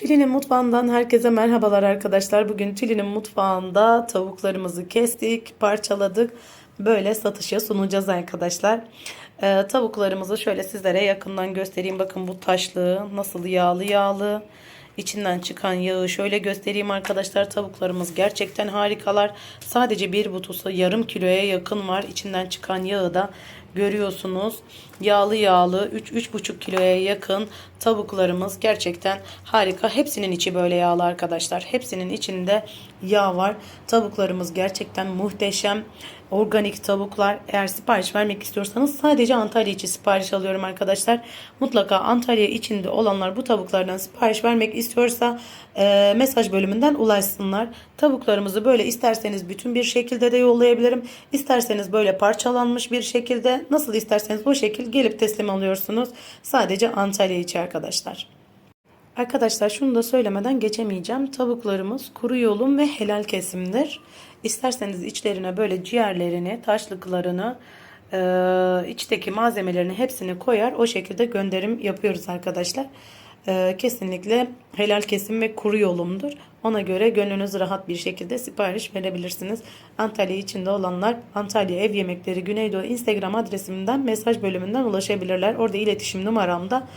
Tülin'in mutfağından herkese merhabalar arkadaşlar. Bugün Tülin'in mutfağında tavuklarımızı kestik, parçaladık. Böyle satışa sunacağız arkadaşlar. Ee, tavuklarımızı şöyle sizlere yakından göstereyim. Bakın bu taşlığı nasıl yağlı yağlı. İçinden çıkan yağı şöyle göstereyim arkadaşlar. Tavuklarımız gerçekten harikalar. Sadece bir butusu yarım kiloya yakın var. İçinden çıkan yağı da görüyorsunuz. Yağlı yağlı 3-3,5 kiloya yakın tavuklarımız gerçekten harika. Hepsinin içi böyle yağlı arkadaşlar. Hepsinin içinde yağ var. Tavuklarımız gerçekten muhteşem. Organik tavuklar. Eğer sipariş vermek istiyorsanız sadece Antalya için sipariş alıyorum arkadaşlar. Mutlaka Antalya içinde olanlar bu tavuklardan sipariş vermek istiyorsa e, mesaj bölümünden ulaşsınlar. Tavuklarımızı böyle isterseniz bütün bir şekilde de yollayabilirim. İsterseniz böyle parçalanmış bir şekilde nasıl isterseniz o şekil gelip teslim alıyorsunuz. Sadece Antalya içi arkadaşlar. Arkadaşlar şunu da söylemeden geçemeyeceğim. Tavuklarımız kuru yolum ve helal kesimdir. İsterseniz içlerine böyle ciğerlerini, taşlıklarını, e, içteki malzemelerini hepsini koyar. O şekilde gönderim yapıyoruz arkadaşlar. E, kesinlikle helal kesim ve kuru yolumdur. Ona göre gönlünüz rahat bir şekilde sipariş verebilirsiniz. Antalya içinde olanlar Antalya Ev Yemekleri Güneydoğu Instagram adresimden mesaj bölümünden ulaşabilirler. Orada iletişim numaram da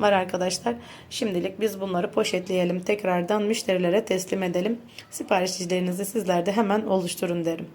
var arkadaşlar. Şimdilik biz bunları poşetleyelim. Tekrardan müşterilere teslim edelim. Siparişçilerinizi sizler de hemen oluşturun derim.